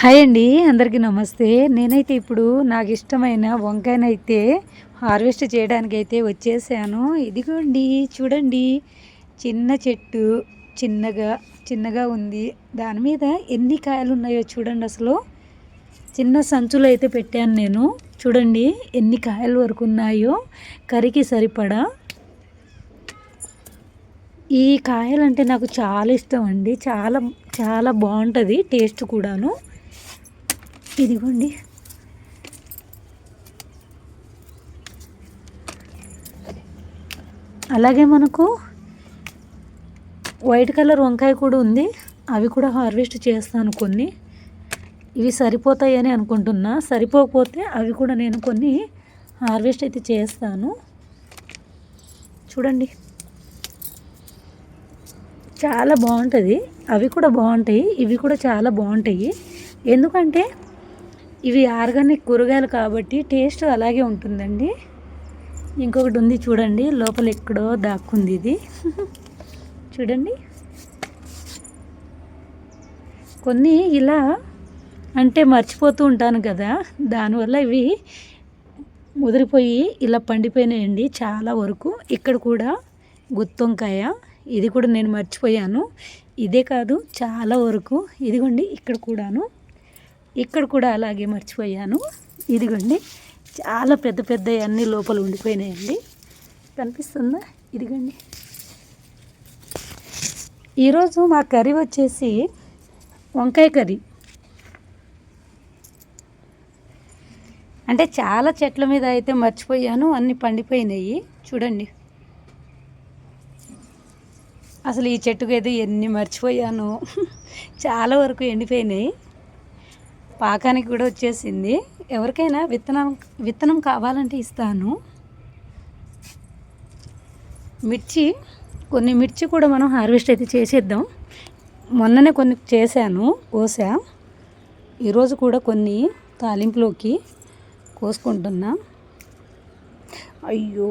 Hi అండి అందరికీ నమస్తే. నేనైతే ఇప్పుడు నాకు ఇష్టమైన వంకాయనైతే హార్వెస్ట్ చేయడానికి అయితే వచ్చేసాను. ఇదిగోండి చూడండి. చిన్న చెట్టు చిన్నగా చిన్నగా ఉంది. దాని మీద ఎన్ని కాయలు ఉన్నాయో చూడండి అసలు. చిన్న సంచులు అయితే పెట్టాను నేను. చూడండి ఎన్ని కాయలు వరకు ఉన్నాయో. కరికి సరిపడా. ఈ కాయలంటే నాకు చాలా ఇష్టం అండి. చాలా చాలా బాగుంటుంది టేస్ట్ కూడాను. ఇదిగోండి. అలాగే మనకు వైట్ కలర్ వంకాయ కూడా ఉంది. అవి కూడా హార్వెస్ట్ చేస్తాను కొన్ని. ఇవి సరిపోతాయని అనుకుంటున్నా. సరిపోకపోతే అవి కూడా నేను కొన్ని హార్వెస్ట్ అయితే చేస్తాను. చూడండి. చాలా బాగుంటుంది. అవి కూడా బాగుంటాయి. ఇవి కూడా చాలా బాగుంటాయి. ఎందుకంటే ఇవి ఆర్గానిక్ కూరగాయలు కాబట్టి టేస్ట్ అలాగే ఉంటుందండి. ఇంకొకటి ఉంది చూడండి లోపల ఎక్కడో దాక్కుంది ఇది. చూడండి. కొన్ని ఇలా అంటే మర్చిపోతూ ఉంటాను కదా దానివల్ల ఇవి ముదిరిపోయి ఇలా పండిపోయినాయండి చాలా వరకు. ఇక్కడ కూడా గుత్తొంకాయ ఇది కూడా నేను మర్చిపోయాను. ఇదే కాదు చాలా వరకు. ఇదిగోండి ఇక్కడ కూడాను. ఇక్కడ కూడా అలాగే మర్చిపోయాను. ఇదిగోండి చాలా పెద్ద పెద్ద అన్ని లోపల ఉండిపోయినాయండి. కనిపిస్తుందా? ఇదిగోండి. ఈరోజు మా కర్రీ వచ్చేసి వంకాయ కర్రీ. అంటే చాలా చెట్ల మీద అయితే మర్చిపోయాను అన్ని పండిపోయినాయి. చూడండి. అసలు ఈ చెట్టుకు అయితే ఎన్ని మర్చిపోయాను. చాలా వరకు ఎండిపోయినాయి. పాకానికి కూడా వచ్చేసింది. ఎవరికైనా విత్తనం విత్తనం కావాలంటే ఇస్తాను. మిర్చి కొన్ని మిర్చి కూడా మనం హార్వెస్ట్ అయితే చేసేద్దాం. మొన్ననే కొన్ని చేశాను కోసా. ఈరోజు కూడా కొన్ని తాలింపులోకి కోసుకుంటున్నా. అయ్యో!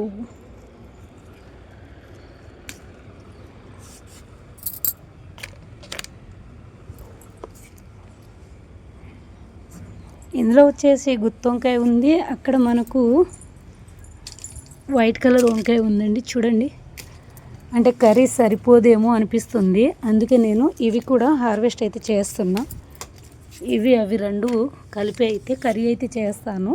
ఇందులో వచ్చేసి గుత్తి వంకాయ ఉంది. అక్కడ మనకు వైట్ కలర్ వంకాయ ఉందండి. చూడండి. అంటే కర్రీ సరిపోదేమో అనిపిస్తుంది. అందుకే నేను ఇవి కూడా హార్వెస్ట్ అయితే చేస్తున్నా. ఇవి అవి రెండు కలిపి అయితే కర్రీ అయితే చేస్తాను.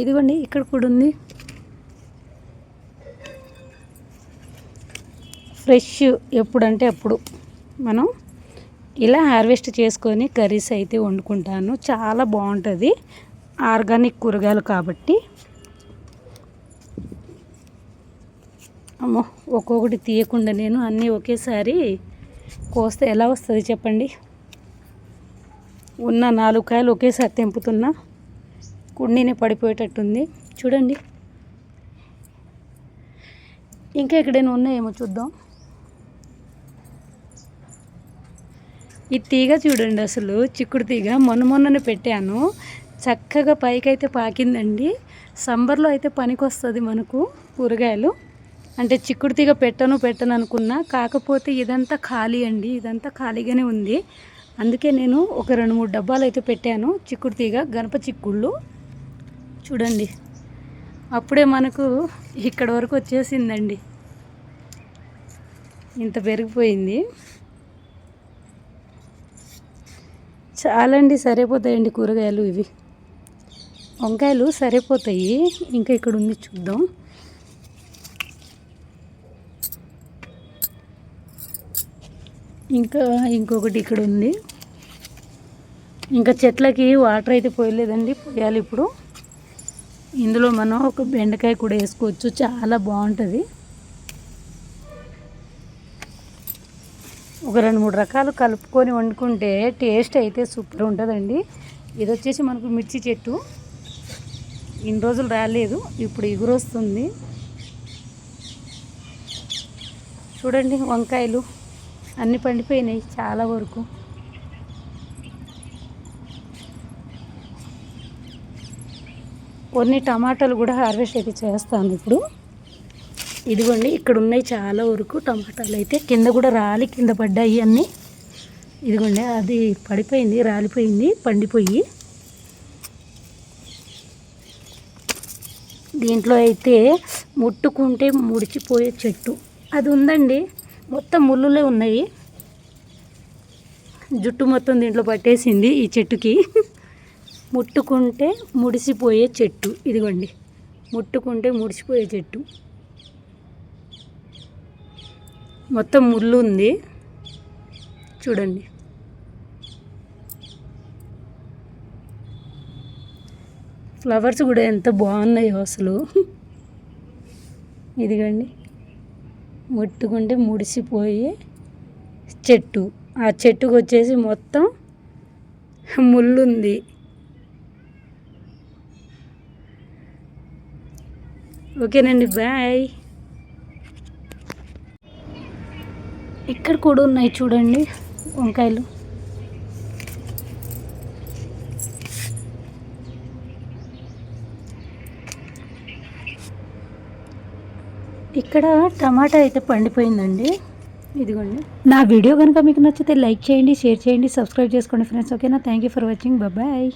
ఇదిగోండి ఇక్కడ కూడా ఉంది. ఫ్రెష్ ఎప్పుడంటే అప్పుడు మనం ఇలా హార్వెస్ట్ చేసుకొని కర్రీస్ అయితే వండుకుంటాను. చాలా బాగుంటుంది. ఆర్గానిక్ కూరగాయలు కాబట్టి. అమ్మో ఒక్కొక్కటి తీయకుండా నేను అన్నీ ఒకేసారి కోస్తే ఎలా వస్తుంది చెప్పండి? ఉన్న నాలుగు కాయలు ఒకేసారి తెంపుతున్నా. కుండీనే పడిపోయేటట్టుంది. చూడండి. ఇంకా ఎక్కడైనా ఉన్నాయేమో చూద్దాం. ఈ తీగ చూడండి అసలు చిక్కుడు తీగ. మొన్న మొన్ననే పెట్టాను. చక్కగా పైకైతే పాకిందండి. సంబర్లో అయితే పనికి వస్తుంది మనకు కూరగాయలు. అంటే చిక్కుడు తీగ పెట్టను పెట్టను అనుకున్నా. కాకపోతే ఇదంతా ఖాళీ అండి. ఇదంతా ఖాళీగానే ఉంది. అందుకే నేను ఒక రెండు మూడు డబ్బాలు అయితే పెట్టాను. చిక్కుడు తీగ గణప చిక్కుళ్ళు. చూడండి. అప్పుడే మనకు ఇక్కడ వరకు వచ్చేసిందండి. ఇంత పెరిగిపోయింది. చాలండి సరిపోతాయండి కూరగాయలు ఇవి. వంకాయలు సరిపోతాయి. ఇంకా ఇక్కడ ఉంది చూద్దాం. ఇంకా ఇంకొకటి ఇక్కడ ఉంది. ఇంకా చెట్లకి వాటర్ అయితే పోయలేదండి పోయాలి ఇప్పుడు. ఇందులో మనం ఒక బెండకాయ కూడా వేసుకోవచ్చు చాలా బాగుంటుంది. ఒక రెండు మూడు రకాలు కలుపుకొని వండుకుంటే టేస్ట్ అయితే సూపర్ ఉంటుందండి. ఇది వచ్చేసి మనకు మిర్చి చెట్టు. ఇన్ని రోజులు రాలేదు ఇప్పుడు ఎగురొస్తుంది. చూడండి వంకాయలు అన్ని పండిపోయినాయి చాలా వరకు. కొన్ని టమాటాలు కూడా హార్వెస్ట్ అయితే చేస్తాను ఇప్పుడు. ఇదిగోండి ఇక్కడ ఉన్నాయి చాలా వరకు టమాటాలు అయితే. కింద కూడా రాలి కింద పడ్డాయి అన్నీ. ఇదిగోండి అది పడిపోయింది రాలిపోయింది పండిపోయి. దీంట్లో అయితే ముట్టుకుంటే ముడిచిపోయే చెట్టు. అది ఉందండి మొత్తం ముళ్ళులే ఉన్నాయి. జుట్టు మొత్తం దీంట్లో పట్టేసింది ఈ చెట్టుకి. ముట్టుకుంటే ముడిసిపోయే చెట్టు. ఇదిగోండి ముట్టుకుంటే ముడిసిపోయే చెట్టు. మొత్తం ముళ్ళు ఉంది. చూడండి. ఫ్లవర్స్ కూడా ఎంత బాగున్నాయో అసలు. ఇదిగండి. ముట్టుకుంటే ముడిసిపోయి చెట్టు. ఆ చెట్టుకు వచ్చేసి మొత్తం ముళ్ళుంది. ఓకేనండి బాయ్. ఇక్కడ కూడా ఉన్నాయి చూడండి వంకాయలు. ఇక్కడ టమాటా అయితే పండిపోయిందండి. ఇదిగోండి. నా వీడియో కనుక మీకు నచ్చితే లైక్ చేయండి షేర్ చేయండి సబ్స్క్రైబ్ చేసుకోండి ఫ్రెండ్స్. ఓకేనా? Thank you for watching. Bye.